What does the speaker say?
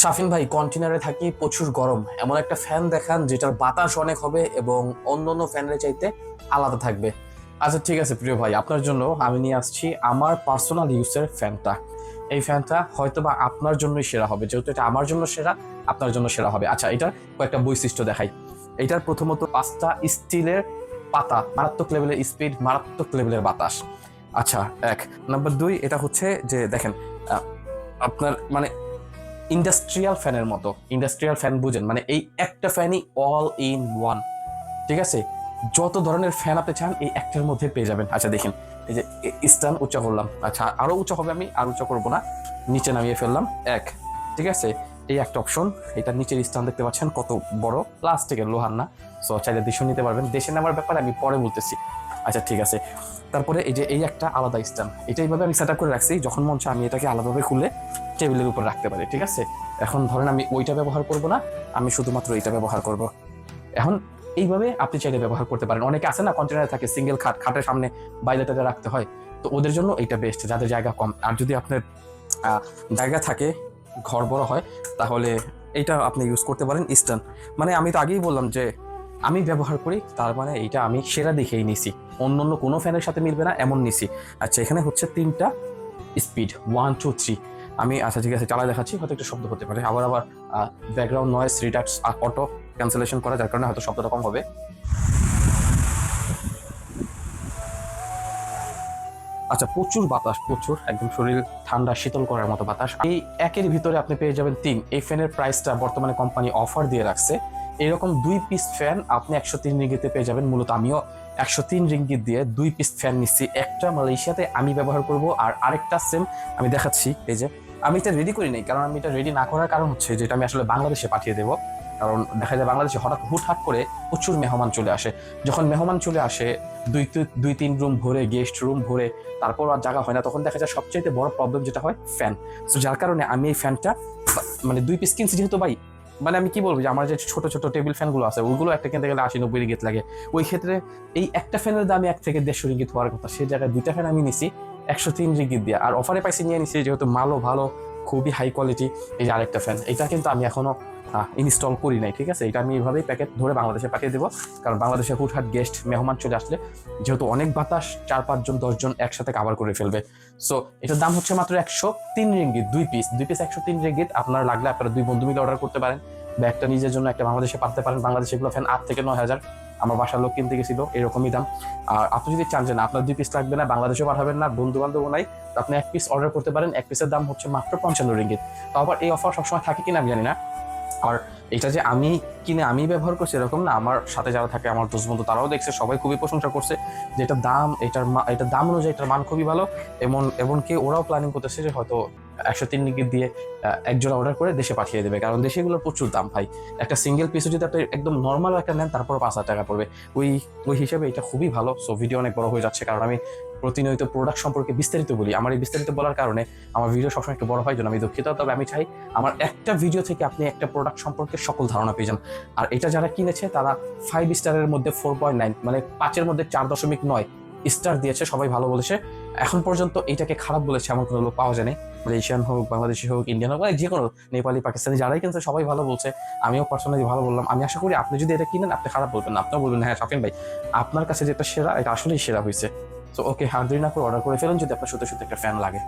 শাফিন ভাই কন্টেনারে থাকি প্রচুর গরম। এমন একটা ফ্যান দেখান যেটার বাতাস অনেক হবে এবং অন্য অন্য ফ্যানের চাইতে আলাদা থাকবে। আচ্ছা ঠিক আছে, প্রিয় ভাই, আপনার জন্য আমি নিয়ে আসছি আমার পার্সোনাল ইউজের ফ্যানটা এই ফ্যানটা হয়তো বা আপনার জন্যই সেরা হবে। যেহেতু এটা আমার জন্য সেরা, আপনার জন্য সেরা হবে। আচ্ছা এটার কয়েকটা বৈশিষ্ট্য দেখাই। এটার প্রথমত পাঁচটা স্টিলের পাতা, মারাত্মক লেভেলের স্পিড মারাত্মক লেভেলের বাতাস। আচ্ছা এক। নাম্বার দুই, এটা হচ্ছে যে দেখেন আপনার মানে ইন্ডাস্ট্রিয়াল ফ্যানের মতো, ইন্ডাস্ট্রিয়াল ফ্যান বুঝেন মানে এই একটা ফ্যানই অল ইন ওয়ান ঠিক আছে? যত ধরনের ফ্যান আপনি চান, এই একটার মধ্যে পেয়ে যাবেন। আচ্ছা দেখেন, এই যে স্টান উঁচা করলাম। আচ্ছা আরও উঁচা হবে আমি, আর উঁচা করব না। নিচে নামিয়ে ফেললাম, এক। ঠিক আছে? এই একটা অপশন এটা নিচের স্টান দেখতে পাচ্ছেন, কত বড়। প্লাস্টিকের লোহার না। সো চাইলে দেশে নিতে পারবেন। দেশে নেওয়ার ব্যাপারে, আমি পরে বলতেছি। আচ্ছা ঠিক আছে। তারপরে এই যে এই একটা আলাদা স্ট্যান্ড এটা এইভাবে আমি সেট করে রাখছি, যখন মন আমি এটাকে আলাদাভাবে খুলে টেবিলের উপর রাখতে পারি, ঠিক আছে? এখন ধরেন আমি ওইটা ব্যবহার করব না, আমি শুধুমাত্র এইটা ব্যবহার করব। এখন এইভাবে আপনি চাইলে ব্যবহার করতে পারেন। অনেকে আছে না কন্টেনারে থাকে সিঙ্গেল খাট, খাটের সামনে বাইরেটাতে রাখতে হয়। তো ওদের জন্য এইটা বেস্ট যাদের জায়গা কম। আর যদি আপনার জায়গা থাকে, ঘর বড় হয়, তাহলে এইটা আপনি ইউজ করতে পারেন ইস্টার্ন মানে আমি তো আগেই বললাম যে আমি ব্যবহার করি, তার মানে এইটা আমি সেরা দেখেই নিছি। অন্য অন্য কোনো ফ্যানের সাথে মিলবে না, এমন নিছি। আচ্ছা এখানে হচ্ছে তিনটা স্পিড ওয়ান টু থ্রি আমি আচ্ছা ঠিক আছে, চালায় দেখাচ্ছি, হয়তো একটু শব্দ হতে পারে। আবার আবার background noise reduce auto cancellation করা, যার কারণে হয়তো শব্দটা কম হবে। আচ্ছা প্রচুর বাতাস, প্রচুর, একদম শরীর ঠান্ডা, শীতল করার মতো বাতাস। এই একের ভিতরে আপনি পেয়ে যাবেন তিন। এই ফ্যানের প্রাইসটা বর্তমানে কোম্পানি অফার দিয়ে রাখছে। এরকম দুই পিস ফ্যান আপনি একশো তিন রিঙ্গিতে পেয়ে যাবেন। মূলত আমিও একশো তিন রিঙ্গিত দিয়ে দুই পিস ফ্যান নিচ্ছি। একটা মালয়েশিয়াতে আমি ব্যবহার করব আর আরেকটা সেম আমি দেখাচ্ছি। এই যে, আমি এটা রেডি করি নাই, কারণ আমি এটা রেডি না করার কারণ হচ্ছে যেটা আমি আসলে বাংলাদেশে পাঠিয়ে দেবো। কারণ দেখা যায় বাংলাদেশে হঠাৎ হুটহাট করে প্রচুর মেহমান চলে আসে। যখন মেহমান চলে আসে, দুই দুই তিন রুম ভরে গেস্ট রুম ভরে, তারপর আর জায়গা হয় না, তখন দেখা যায় সবচেয়ে বড় প্রবলেম যেটা হয় ফ্যান তো যার কারণে আমি এই ফ্যানটা মানে দুই পিস কিনছি যেহেতু ভাই মানে আমি কি বলব যে আমার যে ছোট ছোট টেবিল ফ্যানগুলো আছে, ওগুলো একটা কিনতে গেলে আশি নব্বই রিঙ্গিত লাগে। ওই ক্ষেত্রে এই একটা ফ্যানের দামে এক থেকে দেড়শো রিঙ্গিত হওয়ার কথা সেই জায়গায় দুইটা ফ্যান আমি নিছি, একশো তিন রিঙ্গিত দিয়ে। আর অফারে পাইছি নিয়ে নিছি, যেহেতু মালও ভালো, খুবই হাই কোয়ালিটি এই যে আরেকটা ফ্যান এটা কিন্তু আমি এখনও ইনস্টল করি নাই, ঠিক আছে? এটা আমি এইভাবেই প্যাকেট ধরে বাংলাদেশে পাঠিয়ে দেবো। কারণ বাংলাদেশে হুটহাট গেস্ট মেহমান চলে আসলে যেহেতু অনেক বাতাস, চার পাঁচজন, দশজন একসাথে কাভার করে ফেলবে। সো এটার দাম হচ্ছে মাত্র একশো তিন রিঙ্গিত, দুই পিস দুই পিস একশো তিন রিঙ্গিত, আপনার লাগলে আপনারা দুই বন্ধু মিলে অর্ডার করতে পারেন বা একটা নিজের জন্য একটা বাংলাদেশে পাঠাতে পারেন। বাংলাদেশে এগুলো ফ্যান আট থেকে নয় হাজার। আমার বাসার লোক কিনতে গেছিল, এরকমই দাম। আর আপনি যদি চান যে না, আপনার দুই পিস লাগবে না বাংলাদেশে পাঠাবেন না বন্ধু বান্ধব নাই আপনি এক পিস অর্ডার করতে পারেন। এক পিসের দাম হচ্ছে মাত্র পঞ্চান্ন রিঙ্গিত। তো আবার এই অফার সবসময় থাকে কিনা আমি জানি না। আর এটা যে আমি কিনে আমি ব্যবহার করছি এরকম না আমার সাথে যারা থাকে আমার দোষ বন্ধু তারাও দেখছে সবাই খুবই প্রশংসা করছে যে এটার দাম এটার এটার দাম অনুযায়ী এটার মান খুবই ভালো এমন এমনকি ওরাও প্ল্যানিং করতেছে যে হয়তো একশো তিন রিঙ্গিত দিয়ে আহ, এক জোড়া অর্ডার করে দেশে পাঠিয়ে দেবে কারণ দেশে এগুলোর প্রচুর দাম ভাই। একটা সিঙ্গেল পিসও যদি আপনি একদম নর্মাল একটা নেন তারপর পাঁচ হাজার টাকা পড়বে। ওই ওই হিসেবে এটা খুবই ভালো সো ভিডিও অনেক বড় হয়ে যাচ্ছে কারণ আমি প্রতিনিয়ত প্রোডাক্ট সম্পর্কে বিস্তারিত বলি। আমার এই বিস্তারিত বলার কারণে আমার ভিডিও সবসময় একটু বড় হয় জন্য আমি দুঃখিত। তবে আমি চাই আমার একটা ভিডিও থেকে আপনি একটা প্রোডাক্ট সম্পর্কে সকল ধারণা পেয়ে যান আর এটা যারা কিনেছে, তারা ফাইভ স্টারের মধ্যে ফোর পয়েন্ট নাইন মানে পাঁচের মধ্যে চার দশমিক নয় স্টার দিয়েছে, সবাই ভালো বলেছে। এখন পর্যন্ত এটাকে খারাপ বলেছে এমন কোনো লোক পাওয়া যায়নি। মালয়েশিয়ান হোক, বাংলাদেশি হোক, ইন্ডিয়ান হোক মানে যে কোনো নেপালি, পাকিস্তানি যারাই কিন্তু সবাই ভালো বলছে। আমিও পার্সোনালি ভালো বললাম। আমি আশা করি আপনি যদি এটা কিনেন, আপনি খারাপ বলবেন না। আপনিও বলবেন হ্যাঁ শাফিন ভাই, আপনার কাছে যেটা সেরা, এটা আসলেই সেরা হয়েছে। তো ওকে হাত দেরি না করে অর্ডার করে ফেলুন, যদি আপনার সত্যি সত্যি একটা ফ্যান লাগে।